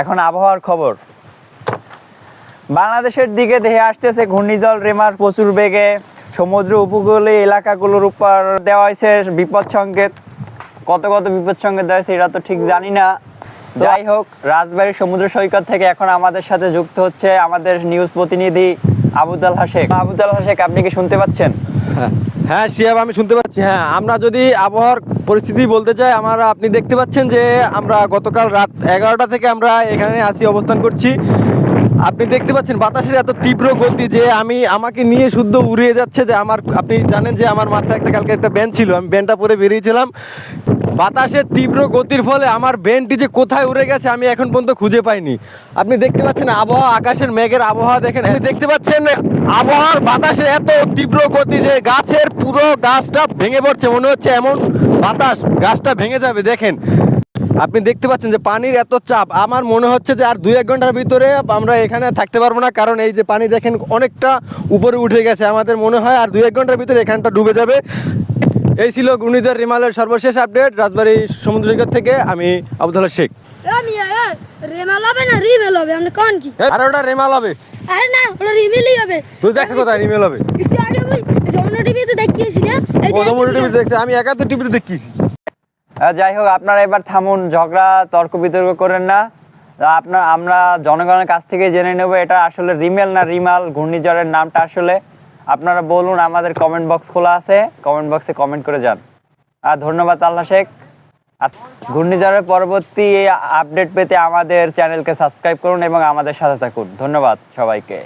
এখন আবহাওয়ার খবর। বাংলাদেশের দিকে দেহে আসতেছে ঘূর্ণিঝড় রেমার প্রচুর বেগে। সমুদ্র উপকূলীয় এলাকাগুলোর উপর দেওয়া হয়েছে বিপদ সংকেত। কত কত বিপদ সংকেত দেওয়া হয়েছে এটা তো ঠিক জানি না। যাই হোক রাজবাড়ির সমুদ্র সৈকত থেকে এখন আমাদের সাথে যুক্ত হচ্ছে আমাদের নিউজ প্রতিনিধি আবুদাল হাশেক। আবুদাল হাশেক আপনি কি শুনতে পাচ্ছেন? হ্যাঁ শিয়াব, আমি শুনতে পাচ্ছি। হ্যাঁ আমরা যদি আবহাওয়ার পরিস্থিতি বলতে চাই, আমরা, আপনি দেখতে পাচ্ছেন যে আমরা গতকাল রাত এগারোটা থেকে আমরা এখানে আসি, অবস্থান করছি। আপনি দেখতে পাচ্ছেন বাতাসের এত তীব্র গতি যে আমি আমাকে নিয়ে শুদ্ধ উড়িয়ে যাচ্ছে যে আমার, আপনি জানেন যে আমার মাথায় একটা, কালকে একটা ব্যান্ড ছিল, আমি ব্যান্ডটা পরে বেরিয়েছিলাম। বাতাসের তীব্র গতির ফলে আমার ব্যান্ডটি যে কোথায় উড়ে গেছে আমি এখন পর্যন্ত খুঁজে পাইনি। আপনি দেখতে পাচ্ছেন আবহাওয়া, আকাশের মেঘের আবহাওয়া দেখেন। আপনি দেখতে পাচ্ছেন আবহাওয়ার বাতাসের এত তীব্র গতি যে গাছের পুরো গাছটা ভেঙে পড়ছে, মনে হচ্ছে এমন বাতাস, গাছটা ভেঙে যাবে, দেখেন। আপনি দেখতে পাচ্ছেন যে পানির এত চাপ। আমার মনে হচ্ছে যে আর দুই এক ঘণ্টার ভিতরে আমরা এখানে থাকতে পারব না কারণ এই যে পানি দেখেন অনেকটা উপরে উঠে গেছে। আমাদের মনে হয় আর দুই এক ঘণ্টার ভিতরে এখানটা ডুবে যাবে। এই ছিল ঘূর্ণিঝড় রিমালের সর্বশেষ আপডেট। রাজবাড়ী সমুদ্র সৈকত থেকে আমি আবদুল্লাহ শেখ। রেমাল হবে না রিমেল হবে? আপনি কোন কি? আর ওটা রেমাল হবে। আরে না ওটা রিমেলই হবে। তুই দেখছ কোথায় রিমেল হবে? একটু আগে ওই যমুনা টিভিতে দেখিয়েছি না? ও তো টিভিতে দেখছি। আমি একাত্তর টিভিতে দেখিয়েছি। যাই হোক, আপনারা এবার থামুন, ঝগড়া, তর্ক বিতর্ক করেন না। আপনার, আমরা জনগণের কাছ থেকে জেনে নেব এটা আসলে রিমেল না রিমাল, ঘূর্ণিঝড়ের নামটা আসলে। আপনারা বলুন, আমাদের কমেন্ট বক্স খোলা আছে কমেন্ট বক্সে কমেন্ট করে যান। আর ধন্যবাদ আল্লাহ শেখ। ঘূর্ণিঝড়ের পরবর্তী আপডেট পেতে আমাদের চ্যানেলকে সাবস্ক্রাইব করুন এবং আমাদের সাথে থাকুন। ধন্যবাদ সবাইকে।